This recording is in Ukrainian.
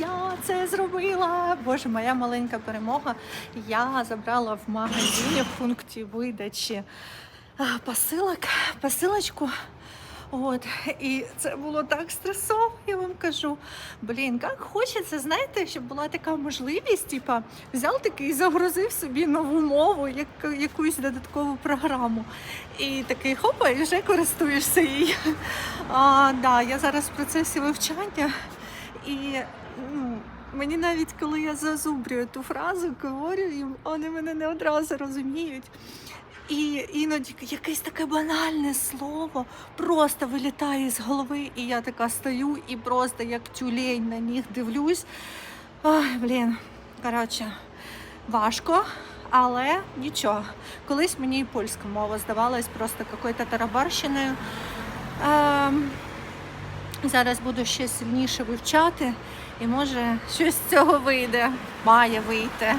я це зробила. Боже, моя маленька перемога. Я забрала в магазині в пункті видачі посилок, посилочку. От, і це було так стресово, я вам кажу. Блін, як хочеться, знаєте, щоб була така можливість, типа, взяв такий і загрузив собі нову мову, як, якусь додаткову програму. І такий хопа, і вже користуєшся її. А, да, я зараз в процесі вивчання, і ну, мені навіть коли я зазубрюю ту фразу, говорю їм, вони мене не одразу розуміють. І іноді якесь таке банальне слово просто вилітає з голови, і я така стою і просто як тюлень на них дивлюсь. Ой, блін, коротше, важко, але нічого. Колись мені і польська мова здавалась просто якоюсь тарабарщиною. Зараз буду ще сильніше вивчати, і може щось з цього вийде, має вийти.